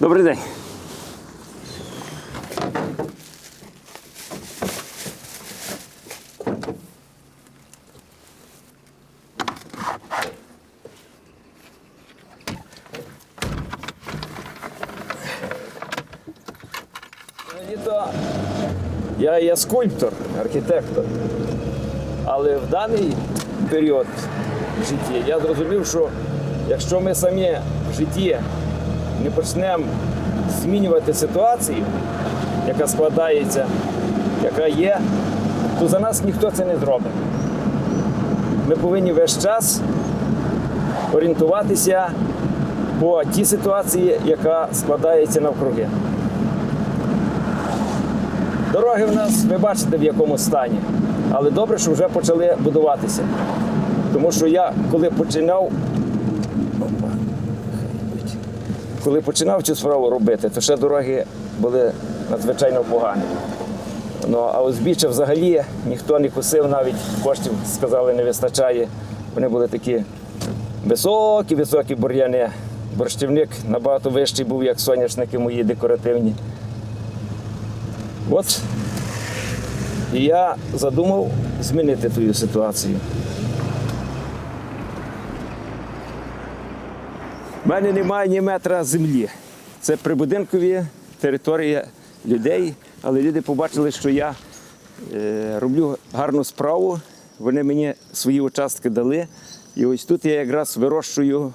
Добрий день. Я є скульптор, архітектор. Але в даний період в житті я зрозумів, що якщо ми самі в житті не почнемо змінювати ситуацію, яка складається, яка є, то за нас ніхто це не зробить. Ми повинні весь час орієнтуватися по тій ситуації, яка складається навкруги. Дороги в нас, ви бачите, в якому стані. Але добре, що вже почали будуватися. Тому що я, коли починав. Коли починав цю справу робити, то ще дороги були надзвичайно погані. Ну, а узбіччя взагалі ніхто не косив, навіть коштів сказали, не вистачає. Вони були такі високі, високі бур'яни. Борщівник набагато вищий був, як соняшники мої декоративні. От і я задумав змінити твою ситуацію. У мене немає ні метра землі. Це прибудинкові територія людей, але люди побачили, що я е, роблю гарну справу. Вони мені свої участки дали. І ось тут я якраз вирощую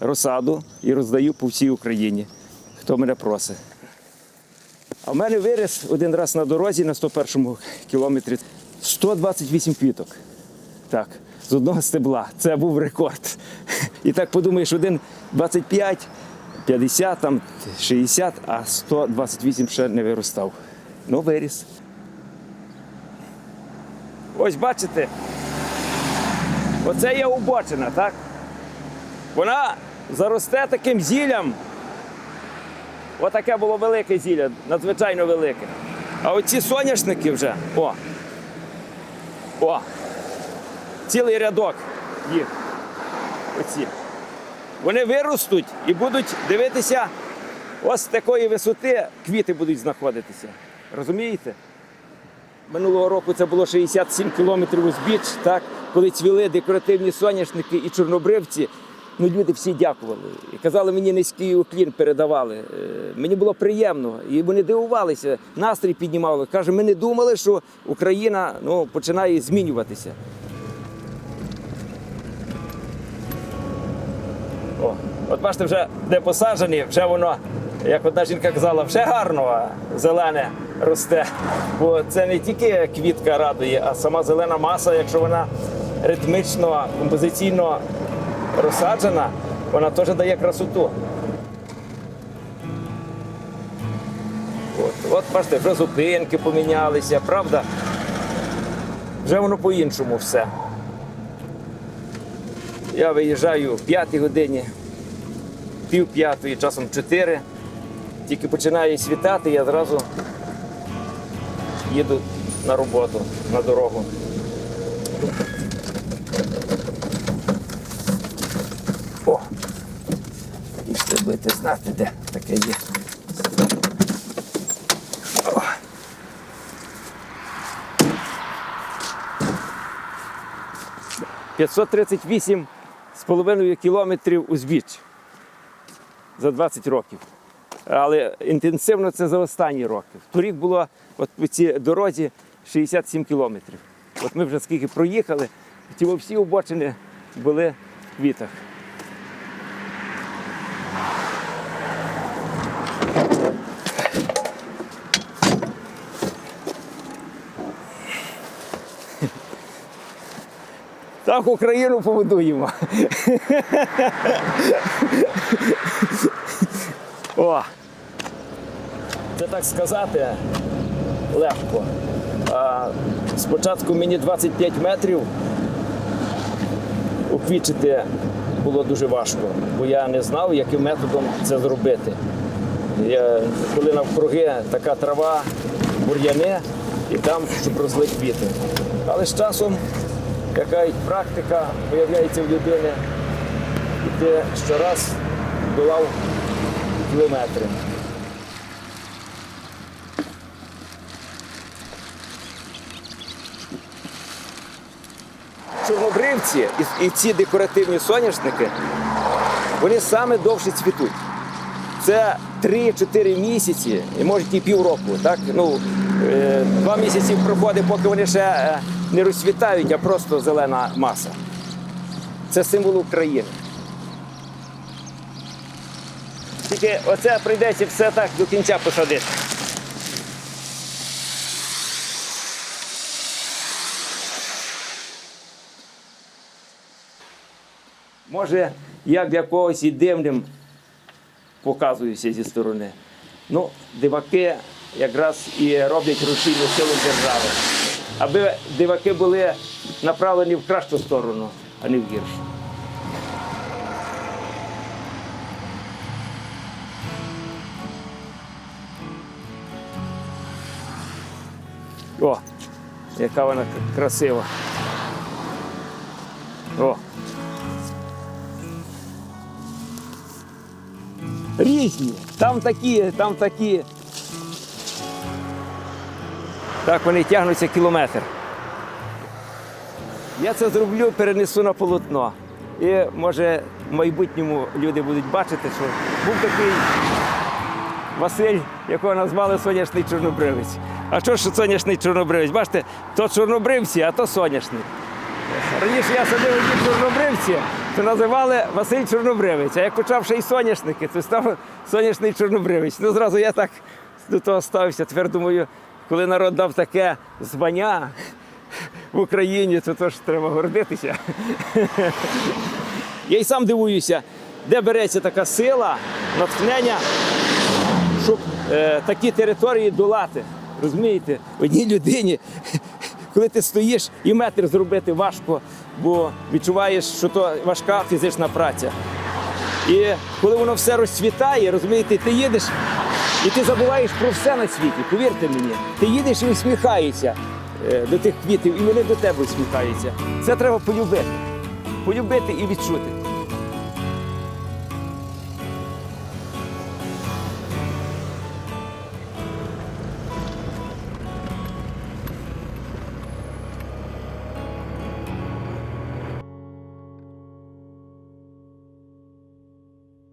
розсаду і роздаю по всій Україні, хто мене просить. А в мене виріс один раз на дорозі на 101 кілометрі 128 квіток. Так, з одного стебла. Це був рекорд. І так подумаєш, один 25, 50, там 60, а 128 ще не виростав. Ну, виріс. Ось бачите, оце є убочина, так? Вона заросте таким зіллям. Отаке було велике зілля, надзвичайно велике. А оці соняшники вже, о, о, цілий рядок їх. Оці. Вони виростуть і будуть дивитися, ось такої висоти квіти будуть знаходитися. Розумієте? Минулого року це було 67 кілометрів узбіч, так, коли цвіли декоративні соняшники і чорнобривці. Ну, люди всі дякували. І казали, мені низький уклін передавали. Е, Мені було приємно. І вони дивувалися, настрій піднімали. Каже, ми не думали, що Україна ну, починає змінюватися. От бачите, вже де посаджені, вже воно, як одна жінка казала, вже гарно зелене росте. Бо це не тільки квітка радує, а сама зелена маса, якщо вона ритмічно, композиційно розсаджена, вона теж дає красоту. От, от бачите, вже зупинки помінялися, правда? Вже воно по-іншому все. Я виїжджаю в п'ятій годині, пів п'ятої, часом чотири. Тільки починає світати, я одразу їду на роботу, на дорогу. О! Пішли будете знати, де таке є. О. «538 з половиною кілометрів узбіч за 20 років. Але інтенсивно це за останні роки. Торік було от по цій дорозі 67 кілометрів. От ми вже скільки проїхали, ті всі обочини були в квітах. Так Україну побудуємо. О! Це так сказати легко. А, спочатку мені 25 метрів уквічити було дуже важко, бо я не знав, яким методом це зробити. Я, коли навкруги така трава, бур'яни, і там, щоб росли квіти. Але з часом яка практика появляється в людини, і ти щораз долав кілометри. Чорнобривці і, ці декоративні соняшники, вони саме довше цвітуть. Це 3-4 місяці, і може і півроку. Так? Ну, е, два місяці проходить, поки вони ще е, не розцвітають, а просто зелена маса. Це символ України. Тільки оце прийдеться все так до кінця посадити. Може, я для когось і дивним показуюся зі сторони. Ну, диваки якраз і роблять рушійну силу держави. Аби диваки були направлені в кращу сторону, а не в гіршу. О, яка вона красива. О. Різні. Там такі, там такі. Так вони тягнуться кілометр. Я це зроблю, перенесу на полотно. І може в майбутньому люди будуть бачити, що був такий Василь, якого назвали соняшний чорнобривець. А що ж соняшний чорнобривець? Бачите, то чорнобривці, а то соняшник. Раніше я садив одні чорнобривці, то називали Василь Чорнобривець. А як почав ще й соняшники, то став соняшний чорнобривець. Ну зразу я так до того ставився. Тепер думаю, коли народ дав таке звання в Україні, то теж треба гордитися. Я й сам дивуюся, де береться така сила, натхнення, щоб е, такі території долати. Розумієте, одній людині, коли ти стоїш і метр зробити важко, бо відчуваєш, що то важка фізична праця. І коли воно все розцвітає, розумієте, ти їдеш і ти забуваєш про все на світі. Повірте мені, ти їдеш і усміхаєшся е, до тих квітів, і вони до тебе усміхаються. Це треба полюбити. Полюбити і відчути.